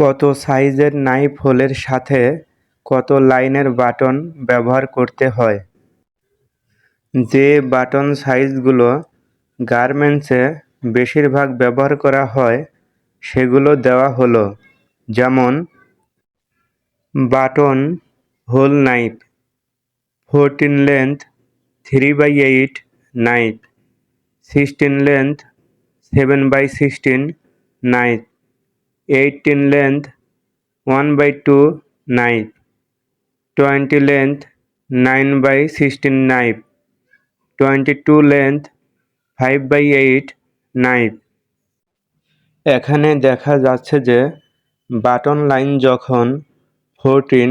কত সাইজের নাইফ হোলের সাথে কত লাইনের বাটন ব্যবহার করতে হয়। যে বাটন সাইজগুলো গার্মেন্টসে বেশিরভাগ ব্যবহার করা হয়, সেগুলো দেওয়া হলো, যেমন button, hole knife, fourteen length, three by eight knife, sixteen length, seven by sixteen knife. Eighteen length one by two knife twenty length nine by sixteen knife twenty two length five by eight knife এখানে দেখা যাচ্ছে যে button line যখন fourteen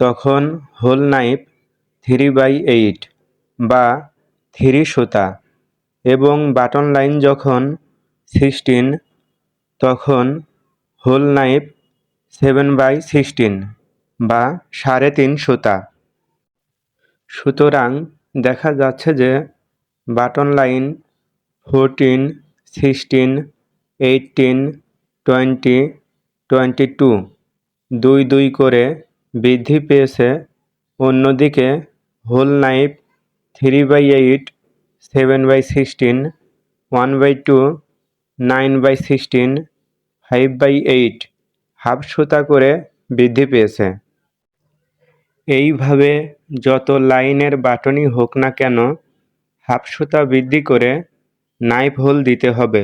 তখন hole knife three by eight বা three সুতা এবং button line যখন সিক্সটিন তখন hole knife seven by sixteen বা সাড়ে তিন সুতা। সুতরাং দেখা যাচ্ছে যে button line fourteen, sixteen, eighteen, twenty twenty two দুই দুই করে বৃদ্ধি পেয়েছে। অন্যদিকে hole knife three by eight, seven by sixteen, one by two, nine by sixteen five by eight half সুতা করে বৃদ্ধি পেয়েছে। এইভাবে যত লাইনের বাটনই হোক না কেন, হাফ সুতা বৃদ্ধি করে নাইফ হোল দিতে হবে।